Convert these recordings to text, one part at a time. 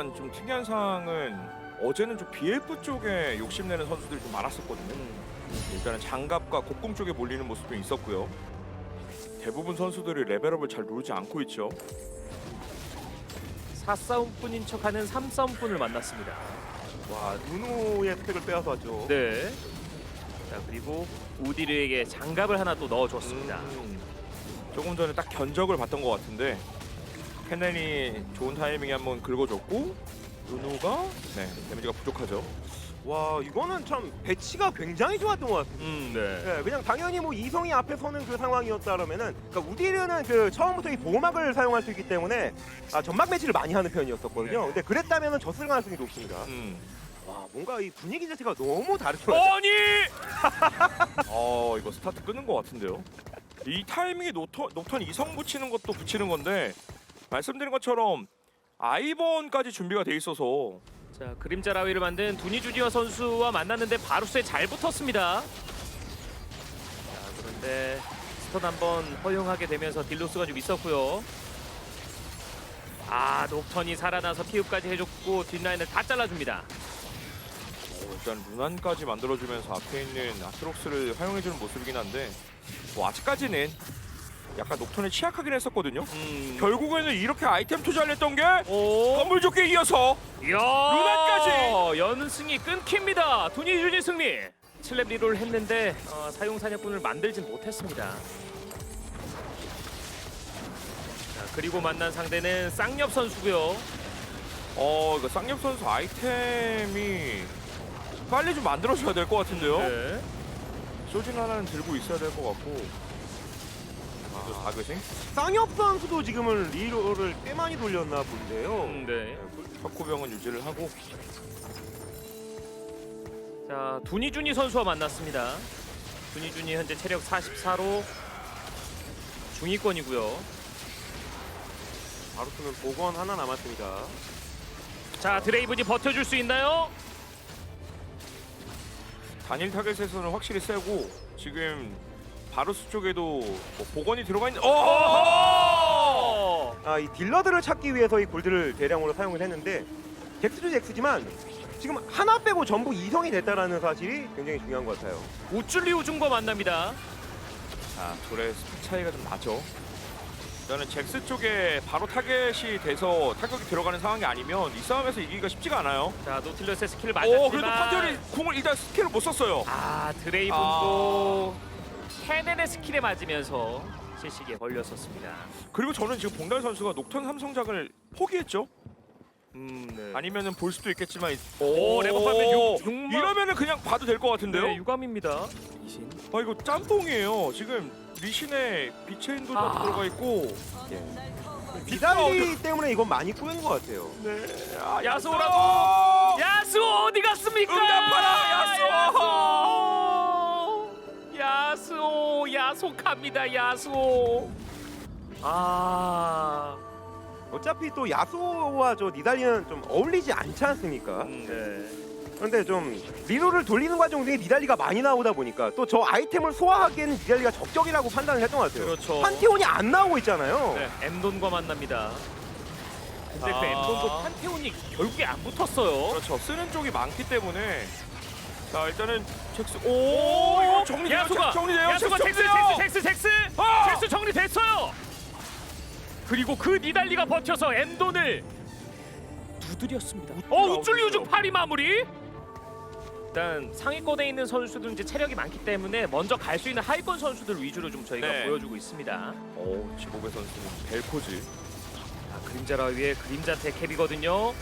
일단 좀 특이한 사항은 어제는 좀 BF 쪽에 욕심내는 선수들이 좀 많았었거든요. 일단은 장갑과 곡궁 쪽에 몰리는 모습도 있었고요. 대부분 선수들이 레벨업을 잘 누르지 않고 있죠. 4싸움뿐인 척하는 3싸움뿐을 만났습니다. 와 누누의 스택을 빼앗아 왔죠. 네. 자 그리고 우디르에게 장갑을 하나 또 넣어줬습니다. 음, 조금 전에 딱 견적을 봤던 것 같은데 케넨이 좋은 타이밍에 한번 긁어줬고 누누가 네 데미지가 부족하죠. 와 이거는 참 배치가 굉장히 좋았던 것 같아요. 음, 네. 네, 그냥 당연히 뭐 이성이 앞에 서는 그 상황이었다라면은 그러니까 우디르는 그 처음부터 이 보호막을 사용할 수 있기 때문에 아, 전막 매치를 많이 하는 편이었었거든요. 네네. 근데 그랬다면은 졌을 가능성이 높습니다. 음. 와 뭔가 이 분위기 자체가 너무 다르죠. 어? 아니 어 이거 스타트 끊는 것 같은데요. 이 타이밍에 노턴, 노턴 이성 붙이는 것도 붙이는 건데 말씀드린 것처럼 아이번까지 준비가 돼 있어서 자 그림자 라위를 만든 두니 주니어 선수와 만났는데 바루스에 잘 붙었습니다. 자 그런데 스턴 한번 허용하게 되면서 딜로스가 좀 있었고요. 아 녹턴이 살아나서 피흡까지 해줬고 뒷라인을 다 잘라줍니다. 어, 일단 루난까지 만들어주면서 앞에 있는 아트록스를 활용해주는 모습이긴 한데 뭐 아직까지는 약간 녹턴에 취약하긴 했었거든요. 음. 결국에는 이렇게 아이템 투자를 했던 게 오. 건물 조끼에 이어서 이야 루나까지! 연승이 끊깁니다. 두니 주니 승리. 7렙 리롤 했는데 어, 사용 사냥꾼을 만들진 못했습니다. 자 그리고 만난 상대는 쌍엽 선수고요. 어 이거 쌍엽 선수 아이템이 빨리 좀 만들어줘야 될 것 같은데요. 네. 소진 하나는 들고 있어야 될 것 같고 또 사교생 쌍엽 선수도 지금은 리로를 꽤 많이 돌렸나 본데요. 음, 네. 혁구병은 유지를 하고 자 두니 주니 선수와 만났습니다. 두니 주니 현재 체력 44로 중위권이고요. 쓰면 복원 하나 남았습니다. 자 드레이븐이 버텨줄 수 있나요? 단일 타겟에서는 확실히 세고 지금 바루스 쪽에도 뭐 복원이 들어가 있는 어! 어! 아, 이 딜러들을 찾기 위해서 이 골드를 대량으로 사용을 했는데 잭스도 잭스지만 지금 하나 빼고 전부 이성이 됐다라는 사실이 굉장히 중요한 것 같아요. 우쭐리 우중과 만납니다. 자 둘의 스펙 차이가 좀 나죠. 일단은 잭스 쪽에 바로 타겟이 돼서 타격이 들어가는 상황이 아니면 이 싸움에서 이기기가 쉽지가 않아요. 자 노틸러스의 스킬을 맞았지만 오 그래도 판테온이 궁을 일단 스킬을 못 썼어요. 아 드레이븐도 케넨의 스킬에 맞으면서 실시기에 걸렸었습니다. 그리고 저는 지금 봉달 선수가 녹턴 삼성작을 포기했죠. 음, 네. 아니면은 볼 수도 있겠지만 오, 레버 파면 육- 육만- 이러면은 그냥 봐도 될 것 같은데요. 네, 유감입니다. 아 이거 짬뽕이에요. 지금 리신의 빛의 인도 도 아. 들어가 있고. 비달리 때문에 이건 많이 꼬인 것 같아요. 네. 아, 야수오라고! 야수오! 야수 어디 갔습니까? 응답하라, 야수! 야수 야속합니다 야수. 아, 어차피 또 야소와 저 니달리는 좀 어울리지 않지 않습니까? 음, 네. 그런데 좀 리로를 돌리는 과정 중에 니달리가 많이 나오다 보니까 또 저 아이템을 소화하기에는 니달리가 적격이라고 판단을 했던 것 같아요. 그렇죠. 판테온이 안 나오고 있잖아요. 네, 엠돈과 만납니다. 근데 그 아. 엠돈도 판테온이 결국에 안 붙었어요. 그렇죠. 쓰는 쪽이 많기 때문에. 자 일단은 잭스. 오, 이거 정리돼요. 야수가 잭스 정리돼요. 야수가 잭스 잭스 정리돼요. 잭스 잭스 아! 잭스 정리됐어요. 그리고 그 니달리가 버텨서 엠돈을 두드렸습니다. 어 우쭐리 우중 파리 마무리. 일단 상위권에 있는 선수들은 이제 체력이 많기 때문에 먼저 갈 수 있는 하위권 선수들 위주로 좀 저희가 네. 보여주고 있습니다. 오, 지목의 선수는 벨코즈. 아, 그림자라 위에 그림자 택캡이거든요.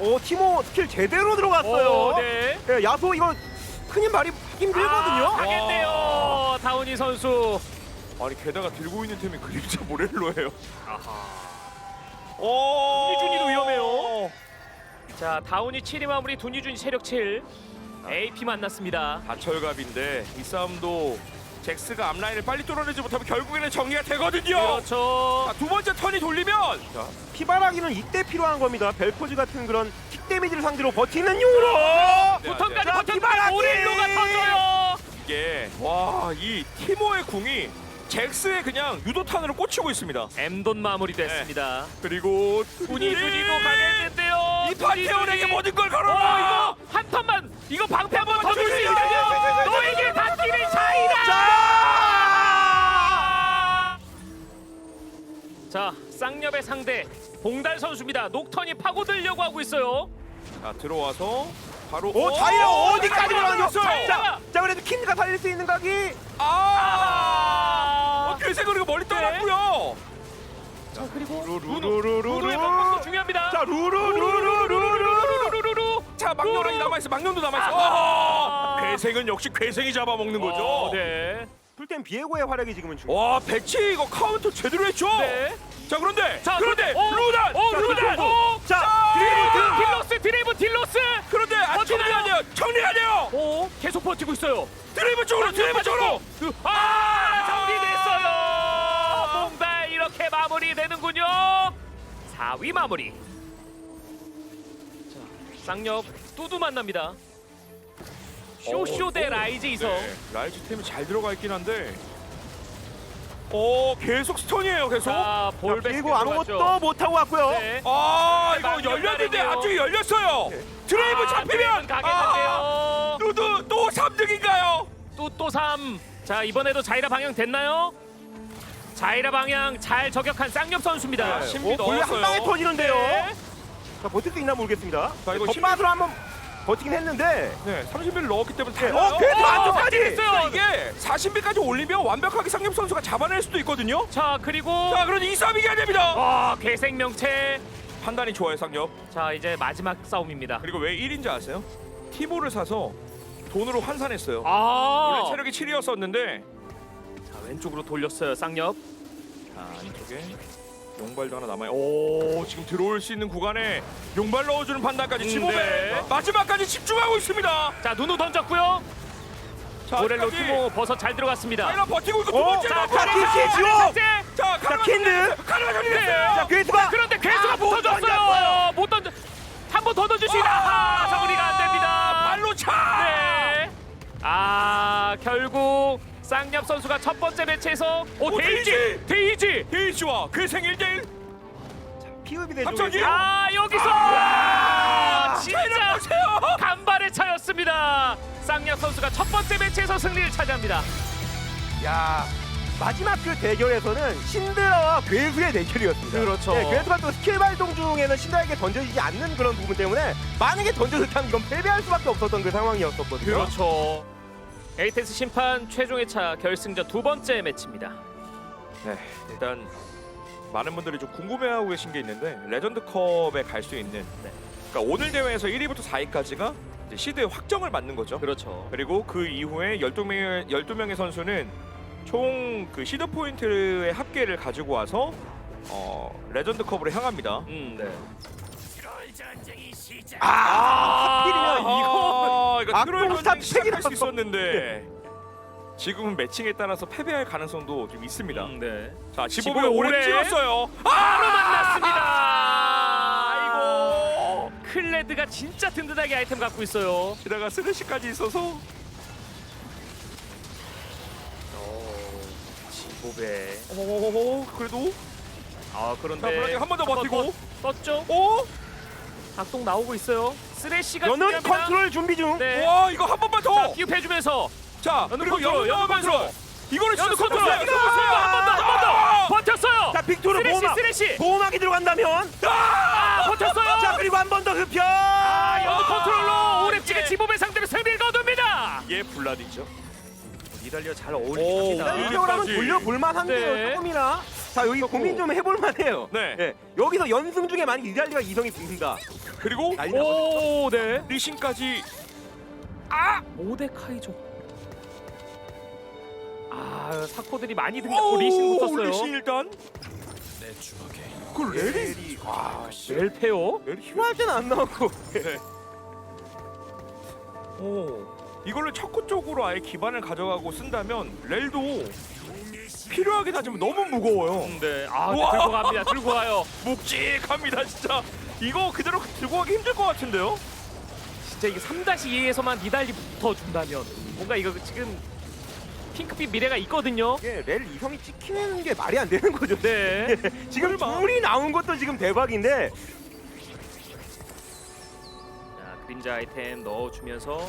오 티모 스킬 제대로 들어갔어요. 어, 네. 네, 야소 이거 큰힘 하기 힘들거든요. 아, 당했네요. 다운이 선수. 아니 게다가 들고 있는 템이 그림자 모렐로예요. 아하. 오, 이준이도 위험해요. 자 다운이 7위 마무리 두니준이 체력 7 AP 만났습니다 다철갑인데 이 싸움도 잭스가 앞라인을 빨리 뚫어내지 못하면 결국에는 정리가 되거든요. 그렇죠 자, 두 번째 턴이 돌리면 자, 피바라기는 이때 필요한 겁니다. 벨코즈 같은 그런 킥 데미지를 상대로 버티는 용으로. 네, 부턴까지 자, 버텼는데! 오릴로가 터져요 이게 와 이 티모의 궁이 잭스에 그냥 유도탄으로 꽂히고 있습니다. 엠돈 마무리됐습니다. 그리고 분이 분이도 가겠는데요. 이 판테온에게 모든 걸어 걸어라. 이거 한 턴만 이거 방패 한 번 더 줄 수. 있다면 너에게 닿기를 차이다. 자 쌍엽의 상대 봉달 선수입니다. 녹턴이 파고들려고 하고 있어요. 자 들어와서 바로 오 자이라 어디까지? 자이라! 자, 자 그래도 킨드가 살릴 수 있는 각이 아! 아. 어, 글쎄 그리고 멀리 네. 떠났고요. 자 그리고 루루루루루 루루루루루 중요합니다. 자 루루루루루루루. 루루루루. 자 망령이 남아있어. 망령도 남아있어. 아하. 괴생은 역시 괴생이 잡아먹는 거죠. 네. 풀땐 비에고의 활약이 지금은 중요. 와 배치 이거 카운터 제대로 했죠. 네. 자 그런데 자, 그런데 어, 루단 어, 루단 어, 자 드리브 딜로스 드리브 딜로스 그런데 아, 정리가 돼요 정리가 돼요 오 계속 버티고 있어요 드리브 쪽으로 드리브 쪽으로 아 정리돼 이렇게 마무리되는군요. 4위 마무리. 자 쌍엽 뚜두 만납니다. 쇼쇼 대 라이즈 이성. 네, 라이즈 템이 잘 들어가 있긴 한데. 어 계속 스톤이에요 계속. 자 볼베 그리고 아무것도 못 하고 왔고요. 네. 아 이거 열렸는데. 앞쪽이 열렸어요. 드레이브 아, 잡히면 가겠는데요. 아, 또또 또 3등인가요? 또 또 3. 자 이번에도 자이라 방향 됐나요? 자이라 방향 잘 저격한 쌍엽 선수입니다. 네. 신비 어, 거의 한 넣었어요. 방에 터지는데요. 네. 자 버틸 수 있나 모르겠습니다. 자, 이거 덧밭으로 한번 버티긴 했는데. 네 30일 넣었기 때문에 네, 달라요. 어 그래도 어, 안쪽까지. 됐어요. 이게 40일까지 올리면 완벽하게 상엽 선수가 잡아낼 수도 있거든요. 자 그리고 자 그런데 2, 3위가 안 됩니다. 와 괴생명체. 판단이 좋아요 상엽. 자 이제 마지막 싸움입니다. 그리고 왜 1인지 아세요? 티모를 사서 돈으로 환산했어요. 아. 원래 체력이 7이었었는데 자 왼쪽으로 돌렸어요 쌍엽. 자 안쪽에 용발도 하나 남아요. 오 지금 들어올 수 있는 구간에 용발 넣어주는 판단까지 음, 지범에 네. 마지막까지 집중하고 있습니다. 자 누누 던졌고요. 자 모렐로 아직까지 티모 버섯 잘 들어갔습니다. 자이라 버티고 있고 두 어, 번째 자, 넣고 자, 키시 지워! 자 자 카르마 킨드. 카르마 네. 자 괴수가. 그런데 괴수가 아, 못못 던졌어요. 던졌어요. 못 던져. 한 번 더 던지시다. 아, 아, 정리가 안 됩니다. 발로 차. 네. 아 결국 쌍엽 선수가 첫 번째 매치에서 오 오, 데이지 데이지! 데이지. 데이지와 괴생 1대1 피흡이 되죠. 합쳐지? 아 여기서 아, 진짜 보세요. 간발의 차였습니다. 쌍엽 선수가 첫 번째 매치에서 승리를 차지합니다. 야 마지막 그 대결에서는 신드라와 괴수의 대결이었습니다. 그렇죠. 네, 괴수가 또 스킬 발동 중에는 신드라에게 던져지지 않는 그런 부분 때문에 만약에 던져졌다면 이건 패배할 수밖에 없었던 그 상황이었었거든요. 그렇죠. 에이테스 심판 최종의 차 결승전 두 번째 매치입니다. 네, 일단 많은 분들이 좀 궁금해하고 계신 게 있는데 레전드컵에 갈 수 있는 네. 그러니까 오늘 대회에서 1위부터 4위까지가 시드의 확정을 맞는 거죠. 그렇죠. 그리고 그 이후에 12명의 12명의 선수는 총 그 시드 포인트의 합계를 가지고 와서 어, 레전드컵으로 향합니다. 음, 네. 아, 하필이면 이거 아, 이거 트롤 악동 전쟁 시작할 스타트랙이라서. 수 있었는데 지금은 매칭에 따라서 패배할 가능성도 좀 있습니다. 음, 네. 자, 지범의 오래 오래. 찍었어요. 바로 만났습니다. 아이고. 클레드가 진짜 든든하게 아이템 갖고 있어요. 게다가 스레시까지 있어서 지보배. 오, 그래도 아 자, 그런데 브라질 한번더 버티고 떴죠? 오, 각동 나오고 있어요. 쓰레쉬가 연은 중요합니다. 컨트롤 준비 중. 네. 와, 이거 한 번만 자, 더. 기up해주면서 자, 연은 그리고 컨트롤, 연은 컨트롤. 컨트롤. 연우 진짜 컨트롤 썼어요. 한 번 더, 한 번 더 버텼어요. 자 빅토르 쓰레쉬, 보호막. 쓰레쉬. 보호막이 들어간다면. 아, 버텼어요. 자 그리고 한 번 더 흡혈. 아, 연우 컨트롤로 오랩지게 이게- 지보배 상대로 승리를 거둡니다. 얘 블라디죠. 이달리아 잘 오, 어울리긴 네. 합니다. 이쪽으로 한번. 돌려볼 만한데요 네. 조금이나. 자 여기 고민 좀 해볼 만해요. 네. 예, 여기서 연승 중에 만약 이달리가 이성이 붙는다. 그리고 난리. 오, 네. 리신까지 모데카이죠. 아, 사코들이 많이 등장. 오, 리신 붙었어요. 리신 일단 그 레리 레리. 와, 멜페오. 필요할 때는 안 나오고. 네. 오, 이걸로 척구 쪽으로 아예 기반을 가져가고 쓴다면 렐도 필요하게 따지면 너무 무거워요. 음, 네. 아, 네, 우와. 들고 갑니다. 들고 가요. 묵직합니다 진짜. 이거 그대로 들고 가기 힘들 것 같은데요? 진짜 이게 3-2에서만 니달리 붙어준다면 뭔가 이거 지금 핑크빛 미래가 있거든요. 이게 렐 이성이 찍히는 게 말이 안 되는 거죠. 네. 지금 설마. 둘이 나온 것도 지금 대박인데 자, 그림자 아이템 넣어주면서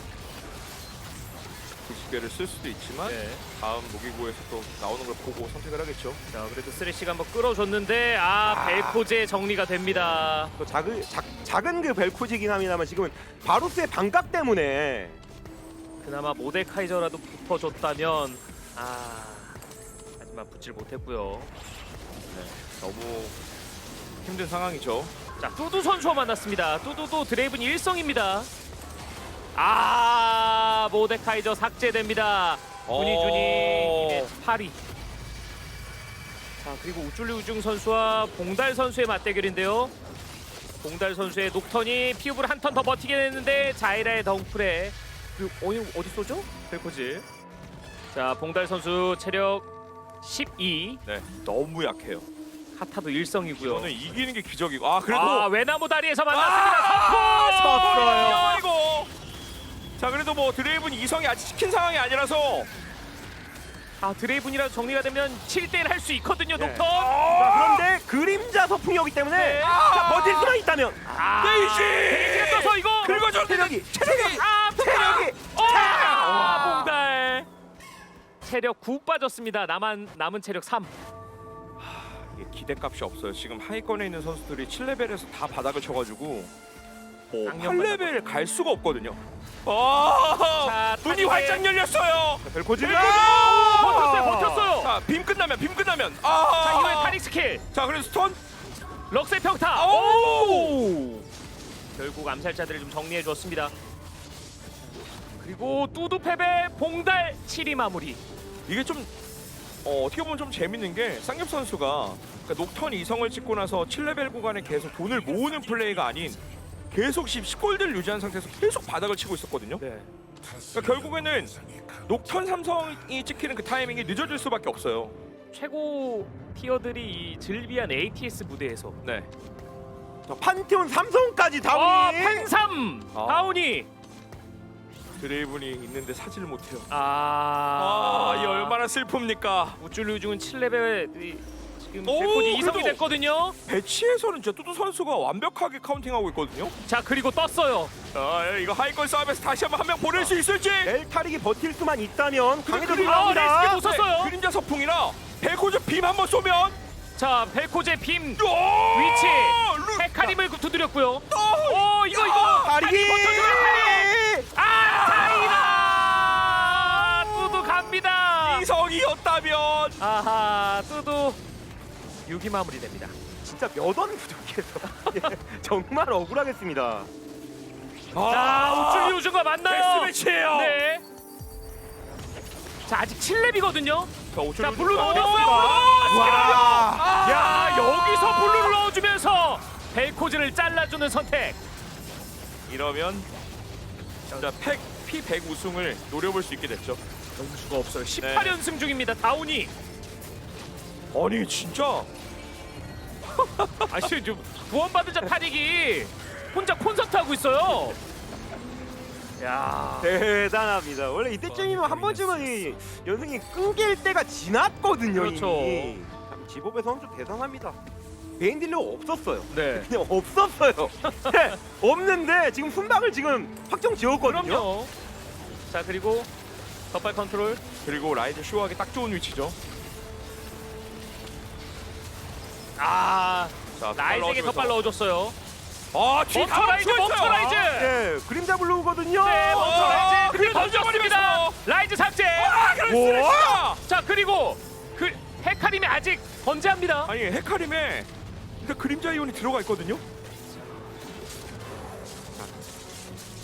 기계를 쓸 수도 있지만 네. 다음 무기고에서 또 나오는 걸 보고 선택을 하겠죠. 자, 그래도 쓰레쉬가 한번 끌어줬는데 아, 아. 벨코제 정리가 됩니다. 또 작은 작, 작은 그 벨코지긴 합니다만 지금은 바루스의 반각 때문에 그나마 모데카이저라도 붙어줬다면 아 하지만 붙질 못했고요. 너무 힘든 상황이죠. 자 뚜두 선수와 만났습니다. 뚜두도 드레이븐 1성입니다. 아 모데카이저 삭제됩니다. 문희준이 어. 이제 8위. 자 그리고 우쭐리 우중 선수와 봉달 선수의 맞대결인데요. 봉달 선수의 녹턴이 피읍을 한턴 더 버티게 됐는데 자이라의 덩풀에 그 어디 어디 쏘죠? 벨코즈. 자 봉달 선수 체력 12, 네, 너무 약해요. 카타도 1성이고요. 저는 이기는 게 기적이고 아 그래도 아 외나무 다리에서 만났습니다. 아, 석포! 섰어요. 이거. 자 그래도 뭐 드레이븐 이성이 아직 찍힌 상황이 아니라서. 아 드레이븐이라도 정리가 되면 7대1 할 수 있거든요 네. 녹턴 자, 그런데 그림자 서풍이었기 때문에 네. 자, 버틸 수만 있다면. 아. 데이지! 데이지가 떠서 이거 그리고 저 체력이. 체력이 아 체력이. 어! 아 와. 봉달. 체력 9 빠졌습니다. 남은 남은 체력 3 이게 기대값이 없어요. 지금 하위권에 있는 선수들이 7레벨에서 다 바닥을 쳐가지고 뭐 악령 8레벨 갈 수가 없거든요. 아, 자, 문이 활짝 열렸어요. 벨코지가 버텼어요 버텼어요! 자, 빔 끝나면 빔 끝나면. 아, 자 이번엔 타닉 스킬. 자, 그래서 스톤? 럭스의 평타. 오! 결국 암살자들을 좀 정리해 주었습니다. 그리고 뚜두페베 봉달 7위 마무리. 이게 좀 어, 어떻게 보면 좀 재밌는 게 쌍엽 선수가 그러니까 녹턴 이성을 찍고 나서 7레벨 구간에 계속 돈을 모으는 플레이가 아닌 계속 10골드를 유지한 상태에서 계속 바닥을 치고 있었거든요. 네. 그러니까 결국에는 녹턴 삼성이 찍히는 그 타이밍이 늦어질 수밖에 없어요. 최고 티어들이 이 즐비한 ATS 무대에서 네. 자, 판테온 삼성까지 아, 다운이 팬삼 아. 다운이 드레이븐이 있는데 사지를 못해요. 아, 아, 이 얼마나 슬픕니까? 우쭐류중은 7레벨 지금 오, 벨코지 이성이 그래도- 됐거든요. 배치에서는 진짜 뚜두 선수가 완벽하게 카운팅하고 있거든요. 자 그리고 떴어요. 아, 이거 하이권 싸움에서 다시 한번 한 명 보낼 수 있을지. 벨타릭이 버틸 수만 있다면 강해도 그림- 아, 들어갑니다. 레이스키 못 썼어요. 네, 그림자 서풍이라 벨코즈 빔 한번 쏘면 자 벨코제 빔 위치 위치 헤카림을 두드렸고요. 오 이거 이거 다리 버텨주면 아 다이나 뚜두 갑니다. 이성이었다면 아하 뚜두 6위 마무리됩니다. 진짜 몇원 부족해서 예, 정말 억울하겠습니다. 자 우쭐리 우주가 만나요. 아. 베스트 매치예요. 네. 자 아직 7렙이거든요. 자, 블루. 넣어줬어요. 와! 와. 야 여기서 블루를 넣어주면서 벨코즈를 잘라주는 선택. 이러면 진짜 팩 P100 우승을 노려볼 수 있게 됐죠. 넘을 수가 없어요. 네. 18연승 중입니다. 다운이. 아니 진짜 아씨 좀 구원받은 자 타닉이 혼자 콘서트 하고 있어요. 야. 대단합니다. 원래 이때쯤이면 한 번쯤은 이 연승이 끊길 때가 지났거든요. 그렇죠. 이미. 참 지법의 선수 대단합니다. 메인 딜러 없었어요. 네. 그냥 없었어요. 네, 없는데 지금 순방을 지금 확정 지었거든요. 그럼요. 자 그리고 덧발 컨트롤. 그리고 라이즈 쇼하기 딱 좋은 위치죠. 아 자, 라이즈에게 덧발 넣어줬어요. 아, 뒤 멈춰 라이즈, 멈춰 라이즈. 예, 그림자 블루거든요. 네, 멈춰 아, 라이즈. 그리고 던져버립니다. 라이즈 삭제. 아, 우와! 자 그리고 그 헤카림이 아직 번제합니다. 아니 헤카림에 일단 그림자 이온이 들어가 있거든요.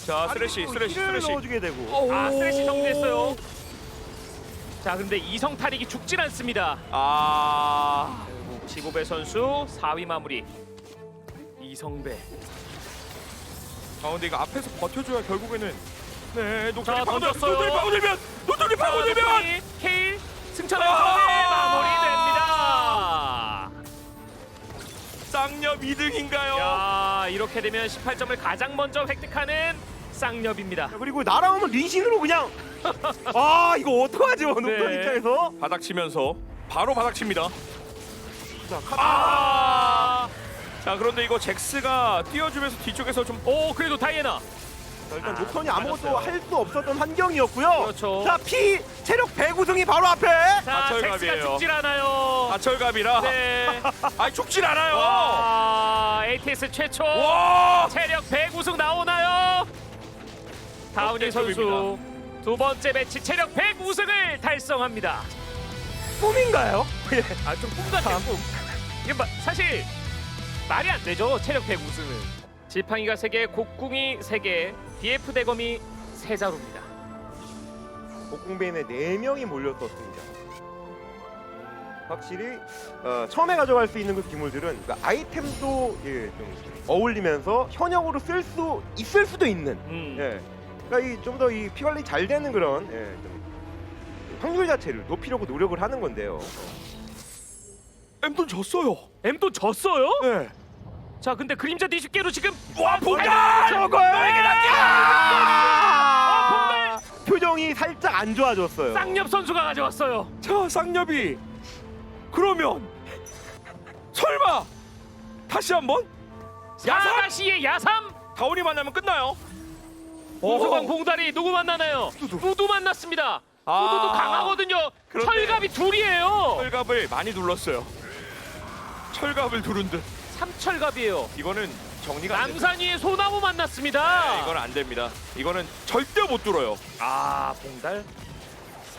자, 쓰레쉬, 쓰레쉬, 쓰레쉬. 넣어주게 되고. 아 스트레치 정리했어요. 자 근데 이성 탈익이 죽진 않습니다. 아, 지고배 선수 4위 마무리. 이성배. 아 근데 이거 앞에서 버텨줘야 결국에는 네, 자, 노턴이 파고들, 던졌어요. 노턴이 파고들면, 노턴이 파고들면. 케일 승천의 아! 마무리됩니다. 쌍녀 2등인가요? 야 이렇게 되면 18점을 가장 먼저 획득하는 쌍엽입니다. 자, 그리고 날아오면 리신으로 그냥 아 이거 어떡하지 원우선 네. 입장에서 바닥 치면서 바로 바닥 칩니다. 자, 카... 아, 자 그런데 이거 잭스가 띄워주면서 뒤쪽에서 좀 오 그래도 다이애나. 자, 일단 아, 녹턴이 아무것도 맞았어요. 할 수 없었던 환경이었고요. 그렇죠. 자, 피 체력 100우승이 바로 앞에. 자 가철갑이에요. 잭스가 죽질 않아요. 가철갑이라 네. 아니 죽질 않아요. 와 ATS 최초 와! 체력 100 우승 나오나요? 다운이 선수 역대급입니다. 두 번째 매치 체력 100 우승을 달성합니다. 꿈인가요? 아좀 꿈 같아요 꿈. 이게 마, 사실 말이 안 되죠 체력 100 우승은. 지팡이가 3개, 곡궁이 3개, BF 대검이 3자루입니다. 복궁베인에 4명이 몰렸었습니다. 확실히 어, 처음에 가져갈 수 있는 그 기물들은 그 아이템도 예, 좀 어울리면서 현역으로 쓸 수 있을 수도 있는 음. 예. 그러니까 좀 더 이 피 관리 잘 되는 그런 예, 좀 확률 자체를 높이려고 노력을 하는 건데요. 엠돈 졌어요. M도 졌어요? 네. 자 근데 그림자 뒤집개로 지금 와 봉달! 저걸 너에게 아! 표정이 살짝 안 좋아졌어요. 쌍엽 선수가 가져왔어요. 자 쌍엽이 그러면 설마 다시 한번 야삼 야사시의 야삼 다운이 만나면 끝나요. 우수광 봉다리 누구 만나나요? 뚜두. 뚜두 만났습니다. 아. 뚜두도 강하거든요. 그런데- 철갑이 둘이에요. 철갑을 많이 눌렀어요. 철갑을 두른 듯. 삼철갑이에요. 이거는 정리가 안 됩니다. 남산 위에 소나무 만났습니다. 네, 이건 안 됩니다. 이거는 절대 못 뚫어요. 아 봉달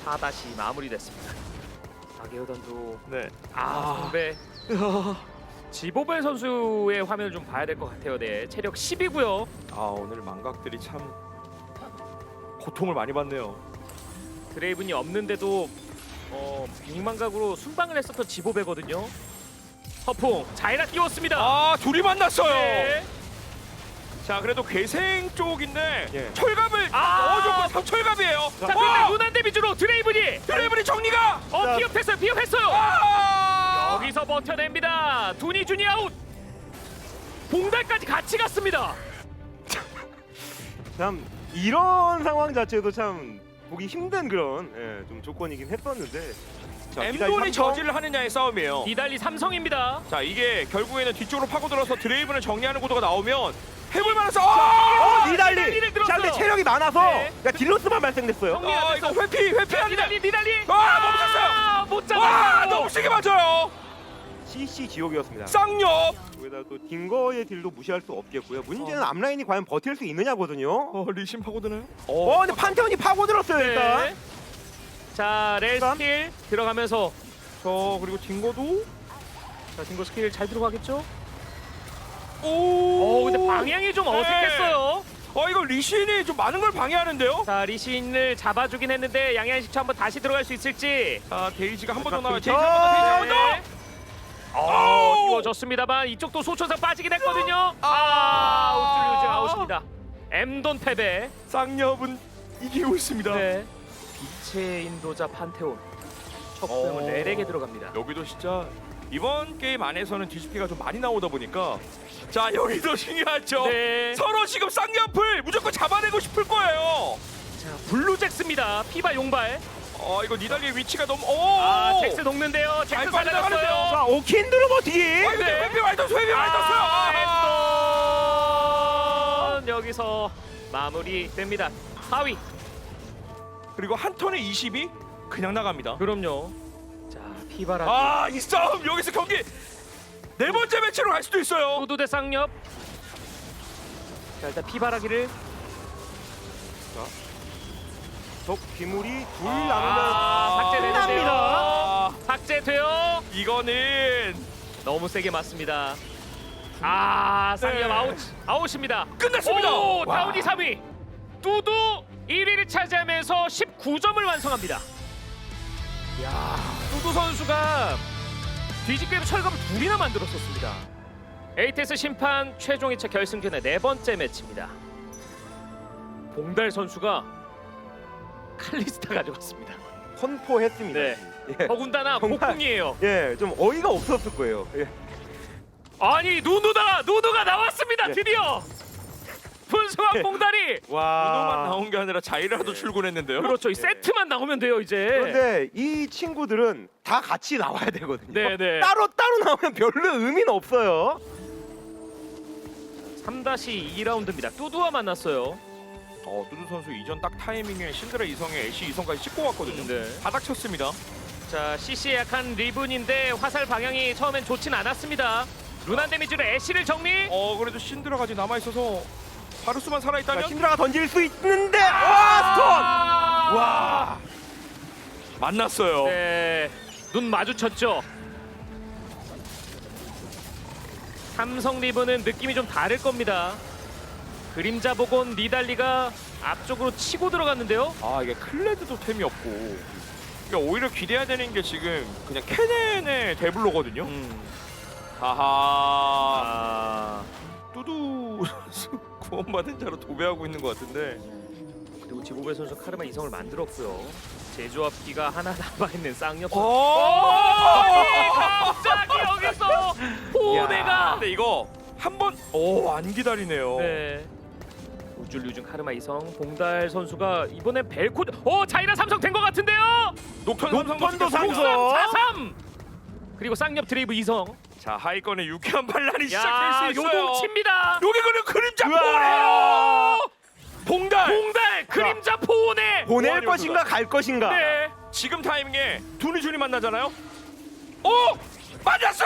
4다시 마무리됐습니다. 박예우단도 네. 아 선배 지보벨 선수의 화면을 좀 봐야 될 것 같아요. 네 체력 10이고요. 아 오늘 망각들이 참 고통을 많이 받네요. 드레이븐이 없는데도 어, 6만각으로 순방을 했었던 지보배거든요. 허풍 자이라 띄웠습니다. 아 둘이 만났어요. 네. 자 그래도 괴생 쪽인데 예. 철갑을 아! 넣어줬고 삼철갑이에요. 자 근데 루난 데미지로 드레이븐이 드레이블이 정리가. 어 자. 피업했어요 피업했어요. 아! 여기서 버텨냅니다. 두니 준이 아웃. 봉달까지 같이 갔습니다. 참 이런 상황 자체도 참 보기 힘든 그런 예, 좀 조건이긴 했었는데. 자, 기다리 삼성. 저지를 하느냐의 싸움이에요. 이달리 삼성입니다. 자 이게 결국에는 뒤쪽으로 파고들어서 드레이븐을 정리하는 구도가 나오면 해볼 만해서 어, 아! 니달리. 니달리를 들었어요. 자, 근데 체력이 많아서 네. 그러니까 딜로스만 발생됐어요. 안 아. 이거 회피 회피하는데 니달리 니달리. 아, 멈췄어요. 아, 못와 잡았어요. 너무 세게 맞아요. CC 지옥이었습니다. 쌍욕. 거기다 또 딩거의 딜도 무시할 수 없겠고요. 문제는 앞라인이 과연 버틸 수 있느냐거든요. 어 리신 파고드나요? 어, 근데 판테온이 파고들었어요 일단. 네. 자, 렐 일단. 스킬 들어가면서 저 그리고 딩거도 자, 딩고 스킬 잘 들어가겠죠? 오. 오, 근데 방향이 좀 네. 어색했어요. 어 이거 리신이 좀 많은 걸 방해하는데요. 자, 리신을 잡아주긴 했는데 양해한 식초 한번 다시 들어갈 수 있을지. 자 데이지가 한 번더 자, 나와요. 데이지 한 번 더. 데이지 한 번 더. 네. 어, 띄워졌습니다만 이쪽도 소천사 빠지긴 했거든요. 아, 우쭐 유지 아웃입니다. 엠돈 패배. 쌍엽은 이기고 있습니다. 네. 빛의 인도자 판테온. 첫 어. 등은 렐에게 들어갑니다. 여기도 진짜 이번 게임 안에서는 DCP가 좀 많이 나오다 보니까 자 여기도 중요하죠. 네. 서로 지금 쌍옆을 무조건 잡아내고 싶을 거예요. 자, 블루잭스입니다. 피바 용발. 어 이거 니달리의 위치가 너무 오. 아, 잭스 녹는데요. 잘 잭스. 살려놨어요. 자, 오킨드로 버티기. 아 네. 회피 말도 회피 말도 아, 엠돈 여기서 마무리됩니다. 4위. 그리고 한 턴에 20이 그냥 나갑니다. 그럼요. 자, 피바라. 아이 싸움 여기서 경기 네 번째 매치로 갈 수도 있어요. 호두 대 쌍엽. 자, 일단 피바라기를 적 귀물이 둘 아, 남으면 삭제되는데요. 끝납니다. 아, 삭제돼요. 이거는 너무 세게 맞습니다. 아, 쌍엽 네. 아웃. 아웃입니다. 끝났습니다. 오, 와. 다운이 3위. 뚜두 1위를 차지하면서 19점을 완성합니다. 야, 뚜두 선수가 뒤집개로 철갑을 둘이나 만들었었습니다. 에이테스 심판 최종 2차 결승전의 네 번째 매치입니다. 봉달 선수가 칼리스타 가져갔습니다. 선포했습니다. 네. 예. 더군다나 정말. 폭풍이에요. 예, 좀 어이가 없었을 거예요. 예. 아니 누누다 누누가 나왔습니다 네. 드디어 분수한 봉다리. 와. 문호만 나온 게 아니라 자이라도 출근했는데요. 그렇죠. 이 세트만 나오면 돼요 이제. 그런데 이 친구들은 다 같이 나와야 되거든요. 네, 네. 따로 따로 나오면 별로 의미는 없어요. 3-2라운드입니다. 뚜두와 만났어요. 어, 뚜두 선수 이전 딱 타이밍에 신드라 이성에 애쉬 이성까지 찍고 왔거든요. 네. 바닥 쳤습니다. 자, CC의 약한 리븐인데 화살 방향이 처음엔 좋진 않았습니다. 루난 데미지로 애쉬를 정리. 어, 그래도 신드라까지 남아 있어서 바루스만 살아 자, 있다면 신드라가 던질 수 있는데 와 스톤. 아! 와. 만났어요. 네, 눈 마주쳤죠. 삼성 리븐은 느낌이 좀 다를 겁니다. 그림자 복원 니달리가 앞쪽으로 치고 들어갔는데요. 아, 이게 클레드도 템이 없고. 그러니까 오히려 기대해야 되는 게 지금 그냥 케넨의 데블로거든요. 음. 하하. 아, 뚜두 구원받은 자로 도배하고 있는 것 같은데. 그리고 지보배 선수 카르마 이성을 만들었고요. 제조합기가 하나 남아있는. 선수. 어! 갑자기 여기서 포네가 근데 이거 한 번, 오, 안 기다리네요. 네. 우줄류중 카르마 이성 봉달 선수가 이번엔 벨코 어 자이라 삼성 된 것 같은데요. 녹턴 녹턴도 삼성 삼성. 삼성. 사삼 그리고 쌍옆 드레이브 이성. 자, 하이건의 유쾌한 반란이 야 시작될 수 있어요. 요동칩니다. 여기 그냥 그림자 우와. 보네요. 봉달. 봉달 그림자 포네. 보낼 것인가 갈 것인가. 네. 지금 타이밍에 두니준이 만나잖아요. 오! 맞았어!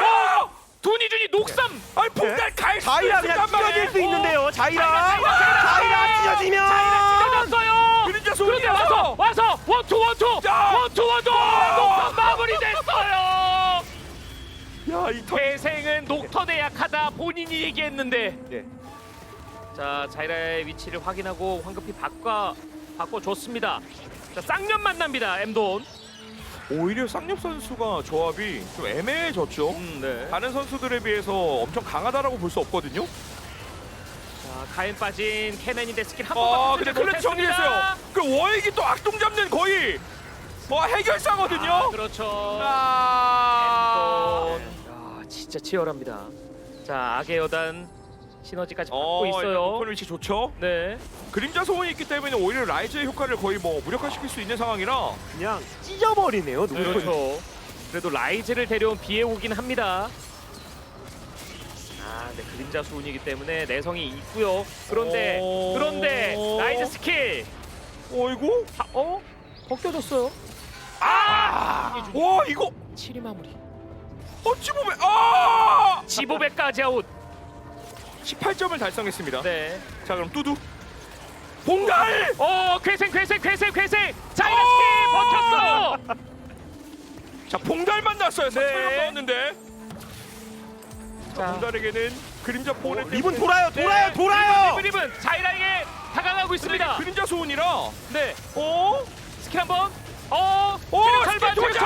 두니준이 녹삼. 아니 봉달 갈 수 자이라 그냥 찢어질 수 있는데요. 자이라. 자이라, 자이라, 자이라 찢어지면. 찢어졌어요. 그림자 그런데 소리야. 와서 와서 원투 원투 자. 원투 원투 녹삼 마무리됐어요. 야, 이 턴. 태생은 녹턴에 약하다 본인이 얘기했는데 네. 자 자이라의 위치를 확인하고 황급히 바꿔 바꿔줬습니다 자 쌍년 만납니다 엠돈 오히려 쌍엽 선수가 조합이 좀 애매해졌죠. 음, 다른 선수들에 비해서 엄청 강하다라고 볼 수 없거든요. 자 가엔 빠진 케넨인데 스킬 한 아, 근데 클랩 정리했어요. 그 워익이 또 악동 잡는 거의 뭐 해결사거든요. 아, 그렇죠 아. 진짜 치열합니다 자 악의 여단 시너지까지 받고 어, 있어요 일단 위치 좋죠. 네 그림자 소원이 있기 때문에 오히려 라이즈의 효과를 거의 뭐 무력화시킬 수 있는 상황이라 그냥 찢어버리네요. 누구 그렇죠 그래도 라이즈를 데려온 비에 오긴 합니다 아, 네, 그림자 수운이기 때문에 내성이 있고요. 그런데 어. 그런데 라이즈 스킬 어이구 아, 어? 벗겨졌어요. 아! 와 이거 7위 마무리. 어찌 보면 아! 15배까지 아웃. 18점을 달성했습니다. 네. 자 그럼 뚜두 봉달 어, 괴생 괴생 괴생 괴생. 자이라 어! 버텼어. 자 봉달 만 났어요. 네. 3점 넣었는데 자, 자, 봉달에게는 그림자 포를 어, 리본 돌아요. 돌아요. 네, 돌아요. 리븐 리븐 자이라에게 다가가고 있습니다. 그림자 소원이라 네. 어? 스킬 한번. 어, 오 절반. 도착!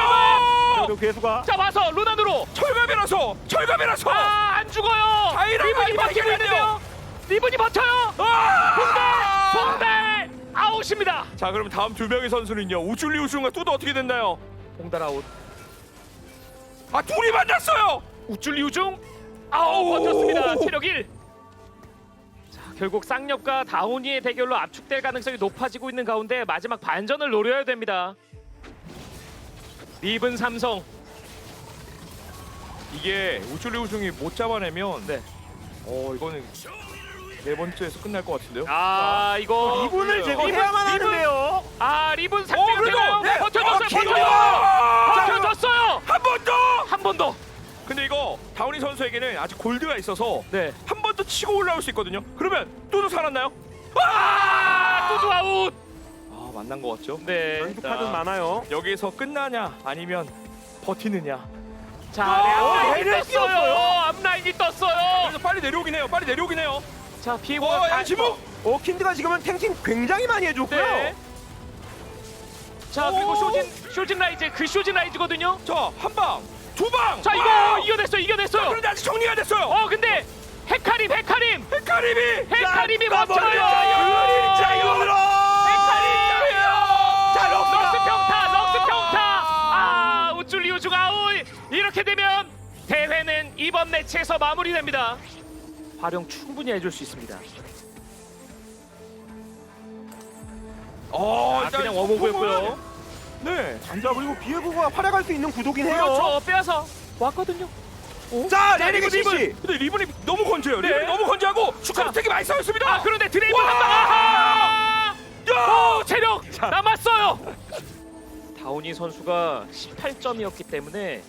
그래도 괴수가 자, 와서 루난으로. 철갑이라서 철갑이라서 아, 안 죽어요. 자이라가 리븐이 버티고. 있는데요. 리븐이 버텨요. 아! 봉달 아웃입니다. 자 그럼 다음 두 명의 선수는요 우줄리 우승과 뚜두 어떻게 됐나요? 봉달 아웃. 아 둘이 만났어요. 우쭐리 우중 아우 오! 버텼습니다. 체력 1. 자, 결국 쌍엽과 다운이의 대결로 압축될 가능성이 높아지고 있는 가운데 마지막 반전을 노려야 됩니다. 리븐 삼성. 이게 우줄리 우승이 못 잡아내면 네. 어 이거는 네 번째에서 끝날 것 같은데요. 아 이거 리본을 그래요. 제거해야만 리본, 하는데요. 아 리븐 어 삭제가 그래도 되나요? 네, 버텨줬어요. 버텨줬어요. 아, 버텨줬어요. 한 번 더. 한 번 더. 근데 이거 다운이 선수에게는 아직 골드가 있어서 네. 한 번더 치고 올라올 수 있거든요. 그러면 뚜두 살았나요? 아 뚜두 아웃. 아 만난 것 같죠? 네. 카드 많아요. 여기서 끝나냐 아니면 버티느냐. 자 어, 앞라인이 얘를 떴어요. 앞라인이 떴어요. 그래서 빨리 내려오긴 해요. 빨리 내려오긴 해요. 자 피해고. 어, 양치목. 어 킨드가 지금은 탱킹 굉장히 많이 해줬고요. 네. 자 그리고 오! 쇼진 쇼진 라이즈 그 쇼진 라이즈거든요. 자, 한 방, 두 방. 자 이거 와우! 이겨냈어요 이겨냈어요. 그런데 아직 정리가 됐어요. 어 근데 헤카림 헤카림이 헤카림이 멈춰요. 자 이거 헤카림이요 자 럭스 평타 럭스 평타. 아, 아 우쭐리우 중아울 이렇게 되면 대회는 이번 매치에서 마무리됩니다. 활용 충분히 해줄 수 있습니다. 어, 아, 그냥 워보고였고요. 그 네, 자 그리고 비에보가 활약할 수 있는 구도긴 해요. 그렇죠 빼앗아 왔거든요. 자 자, 레리그 리븐, CC. 근데 리븐이 너무 건조해요. 네. 리븐이 너무 건조하고 축하 자. 되게 많이 싸웠습니다. 아 그런데 드레이브 와! 한방 아하! 야! 오, 체력 남았어요. 다우니 선수가 18점이었기 때문에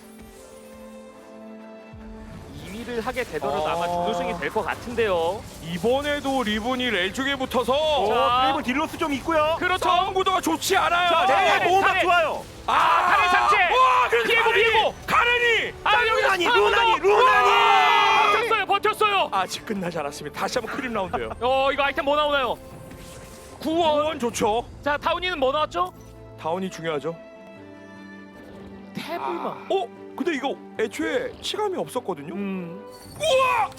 2위를 하게 되더라도 아. 아마 준우승이 될 것 같은데요. 이번에도 리븐이 렐 쪽에 붙어서 자. 어, 레리그 딜로스 좀 있고요. 그렇죠. 싸움 구도가 좋지 않아요. 자 네. 잘해. 좋아요. 아, 카렌 삭제! 와, 비에고, 카렌이! 비에고! 카렌이! 아, 루나니 스타보도! 루나니 루나니. 버텼어요, 버텼어요. 아직 끝나지 않았습니다. 다시 한번 크림 라운드예요. 어, 이거 아이템 뭐 나오나요? 구원. 구원 좋죠. 자, 다우니는 뭐 나왔죠? 다운이 중요하죠. 태블마. 어? 근데 이거 애초에 치감이 없었거든요. 음. 우와!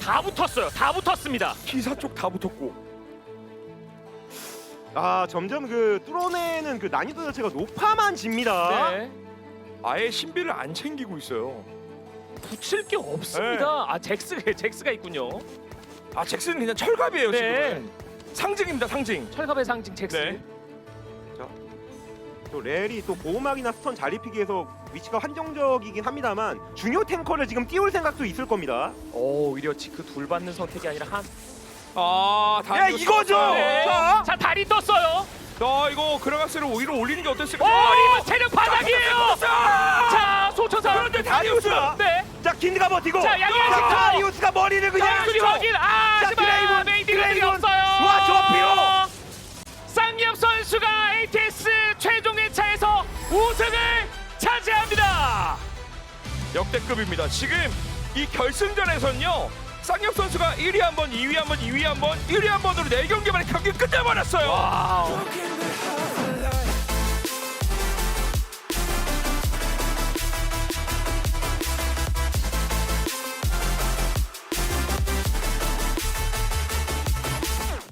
다 붙었어요. 다 붙었습니다. 기사 쪽 다 붙었고. 아 점점 그 뚫어내는 그 난이도 자체가 높아만 집니다. 네. 아예 신비를 안 챙기고 있어요. 붙일 게 없습니다. 아, 잭스 잭스가 있군요. 아 잭슨은 그냥 철갑이에요 네. 지금. 상징입니다 상징. 철갑의 상징 잭스. 네. 또 렐이 또 보호막이나 스턴 잘 입히기에서 위치가 한정적이긴 합니다만 중요 탱커를 지금 띄울 생각도 있을 겁니다. 오, 오히려 지크 둘 받는 선택이 아니라 한. 아, 야, 다행히 이거죠! 네. 자. 자, 다리 떴어요. 아 이거 그라가스를 오히려 올리는 게 어땠을까? 오, 리브 체력 바닥이에요. 자, 자, 소천사. 그런데 다리우스가 네. 자 킨드가 버티고 자, 양양 자, 식터! 다리우스가 머리를 그냥 장수리 확인. 아, 자, 하지만 메인 딜러이 드레이븐. 없어요. 와, 저 쌍엽 선수가 ATS 최종 1차에서 우승을 차지합니다. 역대급입니다. 지금 이 결승전에선요. 쌍엽 선수가 1위 한 번, 2위 한 번, 2위 한 번, 1위 한 번으로 4경기 만에 경기 끝내버렸어요. 와우.